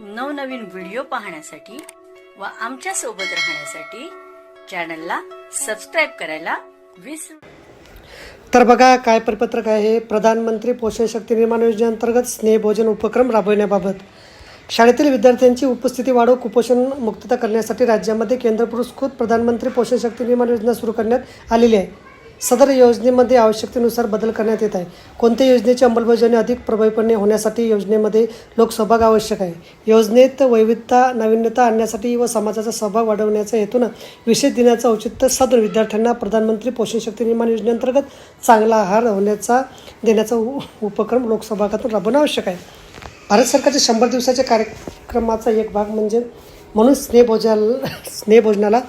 नवनवीन व्हिडिओ पाहण्यासाठी व आमच्यासोबत राहण्यासाठी चॅनलला सबस्क्राईब करायला विसरू तर बघा काय परिपत्रक आहे? प्रधानमंत्री पोषण शक्ती निर्माण योजनेअंतर्गत स्नेहभोजन उपक्रम राबविण्याबाबत. शाळेतील विद्यार्थ्यांची उपस्थिती वाढव कुपोषण मुक्तता करण्यासाठी राज्यामध्ये केंद्र पुरस्कृत प्रधानमंत्री पोषण शक्ती निर्माण योजना सुरू करण्यात आलेली आहे. सदर योजनेमध्ये आवश्यकतेनुसार बदल करण्यात येत आहे. कोणत्या योजनेची अंमलबजावणी अधिक प्रभावीपणे होण्यासाठी योजनेमध्ये लोकसहभाग आवश्यक आहे? योजनेत वैविधता नाविन्यता आणण्यासाठी व समाजाचा सहभाग वाढवण्याच्या हेतूनं विशेष दिनाचं औचित्य साधून विद्यार्थ्यांना प्रधानमंत्री पोषण शक्ती निर्माण योजनेअंतर्गत चांगला आहार होण्याचा देण्याचा उ- उपक्रम लोकसहभागातून राबवणं आवश्यक आहे. भारत सरकारच्या शंभर दिवसाच्या कार्यक्रमाचा एक भाग म्हणजे म्हणून स्नेहभोजाला स्नेहभोजनाला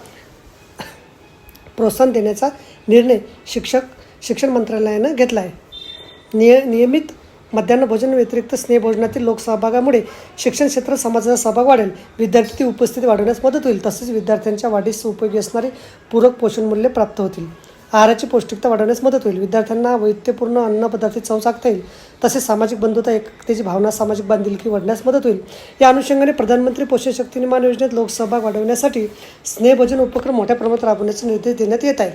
प्रोत्साहन देण्याचा निर्णय शिक्षक शिक्षण मंत्रालयानं घेतला आहे निय नियमित मध्यान्ह भोजन व्यतिरिक्त स्नेहभोजनातील लोकसहभागामुळे शिक्षण क्षेत्रात समाजाचा सहभाग वाढेल. विद्यार्थी उपस्थिती वाढवण्यास मदत होईल तसेच विद्यार्थ्यांच्या वाढीस उपयोगी असणारे पूरक पोषण मूल्य प्राप्त होतील. आहाराची पौष्टिकता वाढवण्यास मदत होईल. विद्यार्थ्यांना वैविध्यपूर्ण अन्नपदार्थ चव चाकता येईल. तसेच सामाजिक बंधुता एकतेची भावना सामाजिक बांधिलकी वाढण्यास मदत होईल. या अनुषंगाने प्रधानमंत्री पोषण शक्ती निर्माण योजनेत लोकसहभाग वाढवण्यासाठी स्नेहभोजन उपक्रम मोठ्या प्रमाणात राबवण्याचे निर्देश देण्यात येत आहे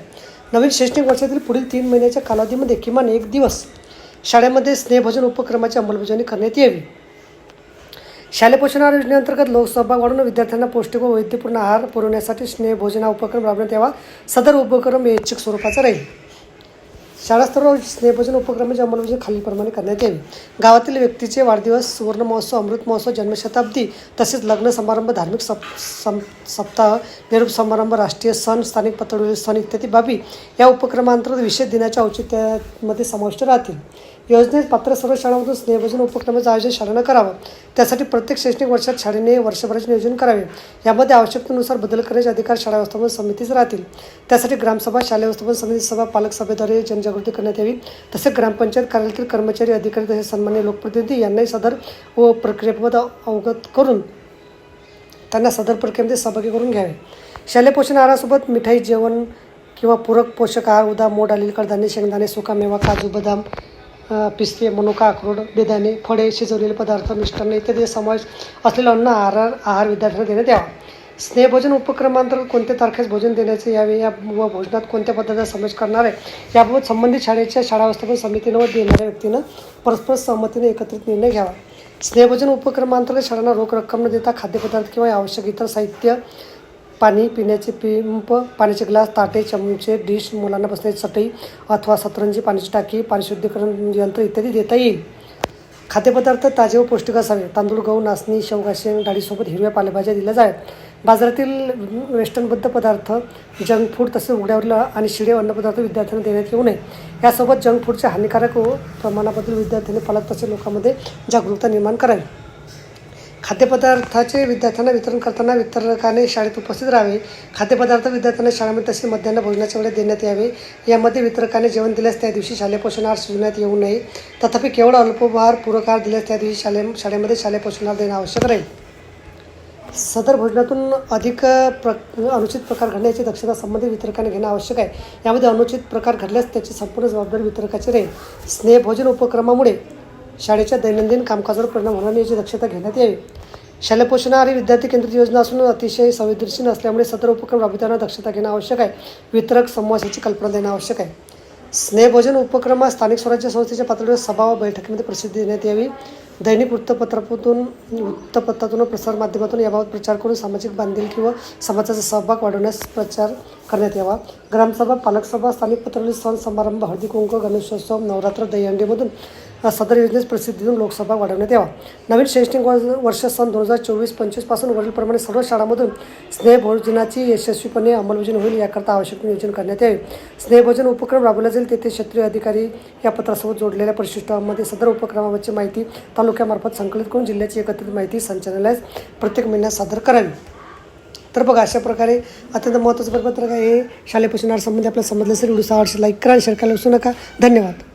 नवीन शैक्षणिक वर्षातील पुढील तीन महिन्याच्या कालावधीमध्ये किमान एक दिवस शाळेमध्ये स्नेहभोजन उपक्रमाची अंमलबजावणी करण्यात यावी. शालेय पोषण आहार योजनेअंतर्गत लोकसहभाग वाढवून विद्यार्थ्यांना पौष्टिक व वैद्यपूर्ण आहार पुरवण्यासाठी स्नेहभोजन हा उपक्रम राबवण्यात यावा. सदर उपक्रम ऐच्छिक स्वरूपाचा राहील. शाळास्तरावर स्नेहभोजन उपक्रमाची अंमलबजावणी खालीलप्रमाणे करण्यात यावी गावातील व्यक्तीचे वाढदिवस सुवर्ण महोत्सव अमृत महोत्सव जन्मशताब्दी तसेच लग्न समारंभ धार्मिक सप सम सप्ताह निरूप समारंभ राष्ट्रीय सण स्थानिक पातळीवरील सण इत्यादी बाबी या उपक्रमांतर्गत विशेष दिनाच्या औचित्यामध्ये समाविष्ट राहतील. योजनेत पात्र सर्व शाळांमधून स्नेहभोजन उपक्रमाचं आयोजन शाळेनं करावं. त्यासाठी प्रत्येक शैक्षणिक वर्षात शाळेने वर्षभराचे नियोजन करावे. यामध्ये आवश्यकतेनुसार बदल करण्याचे अधिकार शाळा व्यवस्थापन समितीच राहतील. त्यासाठी ग्रामसभा शालेय व्यवस्थापन समिती सभा पालक सभेद्वारे जनजागृती करण्यात यावी. तसेच ग्रामपंचायत कार्यालयातील कर्मचारी अधिकारी तसेच सन्मान्य लोकप्रतिनिधी यांनाही सदर व प्रक्रियेबाबत अवगत करून त्यांना सदर प्रक्रियेमध्ये सहभागी करून घ्यावे. शालेय पोषण आहारासोबत मिठाई जेवण किंवा पूरक पोषक आहार उदा मोड आलेली कडधान्य शेंगदाणे सुका मेवा काजू बदाम पिस्ते मनुका अक्रोड बेदाणे फळे शिजवलेले पदार्थ मिष्टान्न इत्यादी समावेश असलेला अन्न आहार आहार विद्यार्थ्यांना देण्यात यावा. स्नेहभोजन उपक्रमांतर्गत कोणत्या तारखेस भोजन देण्याचे यावे या व भोजनात कोणत्या पद्धतीचा समावेश करणार आहे? याबाबत संबंधित शाळेच्या शाळा व्यवस्थापन समितीनं व देणाऱ्या व्यक्तीनं परस्पर सहमतीने एकत्रित निर्णय घ्यावा. स्नेहभोजन उपक्रमांतर्गत शाळांना रोख रक्कम न देता खाद्यपदार्थ किंवा आवश्यक इतर साहित्य पाणी पिण्याचे पिंप पाण्याचे ग्लास ताटे चमचे डिश मुलांना बसण्याची चटई अथवा सतरंजी पाण्याची टाकी पाणी शुद्धीकरण यंत्र इत्यादी देता येईल. खाद्यपदार्थ ताजे व पौष्टिक असावे. तांदूळ गहू नाचणी शेवगा शेंग डाळीसोबत हिरव्या पालेभाज्या दिल्या जाव्यात. बाजारातील वेस्टर्नबद्ध पदार्थ जंक फूड तसेच उघड्यावरील आणि शिळे अन्नपदार्थ विद्यार्थ्यांना देण्यात येऊ नये. यासोबत जंक फूडच्या हानिकारक व प्रमाणाबद्दल विद्यार्थ्यांनी पालक तसेच लोकांमध्ये जागरूकता निर्माण करावी. खाद्यपदार्थाचे विद्यार्थ्यांना वितरण करताना वितरकाने शाळेत उपस्थित राहावे. खाद्यपदार्थ विद्यार्थ्यांना शाळेमध्ये तसेच मध्यान्ह भोजनाच्या वेळेत देण्यात यावे. यामध्ये वितरकाने जेवण दिल्यास त्या दिवशी शालेय पोषण आहार शिजवण्यात येऊ नये. तथापि केवळ अल्पोपहार पुरकार दिल्यास त्या दिवशी शालेय शाळेमध्ये शालेय पोषण आहार देणं आवश्यक राहील. सदर भोजनातून अधिक प्र अनुचित प्रकार घडण्याची दक्षता संबंधित वितरकाने घेणं आवश्यक आहे. यामध्ये अनुचित प्रकार घडल्यास त्याची संपूर्ण जबाबदारी वितरकाची राहील. स्नेहभोजन उपक्रमामुळे शाळेच्या दैनंदिन कामकाजावर परिणाम होणार नाही याची दक्षता घेण्यात यावी. शालेय पोषणाहार विद्यार्थी केंद्रित योजना असून अतिशय संवेदनशील असल्यामुळे सदर उपक्रम राबविताना दक्षता घेणं आवश्यक आहे. वितरक समूहाची कल्पना देणं आवश्यक आहे. स्नेहभोजन उपक्रम स्थानिक स्वराज्य संस्थेच्या पातळीवर सभा व बैठकीमध्ये प्रसिद्धी देण्यात यावी. दैनिक वृत्तपत्रातून वृत्तपत्रातून व प्रसारमाध्यमातून याबाबत प्रचार करून सामाजिक बांधिलकी व समाजाचा सहभाग वाढवण्यास प्रचार करण्यात यावा. ग्रामसभा पालकसभा स्थानिक पातळीवरील सण समारंभ हळदी कुंकू गणेशोत्सव नवरात्र दहीहंडीमधून सदर योजनेस प्रसिद्धी देऊन लोकसभा वाढवण्यात यावा. नवीन शैक्षणिक वर्ष वर्ष सन दोन हजार चोवीस पंचवीसपासून वरीलप्रमाणे सर्व शाळांमधून स्नेहभोजनाची यशस्वीपणे अंमलबजावणी होईल याकरता आवश्यक नियोजन करण्यात यावे. स्नेहभोजन उपक्रम राबवला जाईल तेथे क्षेत्रीय अधिकारी या पत्रासोबत जोडलेल्या परिशिष्टामध्ये सदर उपक्रमाबाबतची माहिती तालुक्यामार्फत संकलित करून जिल्ह्याची एकत्रित माहिती संचालनालयास प्रत्येक महिन्यात सादर करावी. तर बघा अशा प्रकारे अत्यंत महत्त्वाचं परिपत्रक आहे. हे शालेय पोषणासंबंधी आपल्याला समजलं असेल व्हिडिओ आवडશે लाईक करा आणि शेअर करायला विसरू नका. धन्यवाद.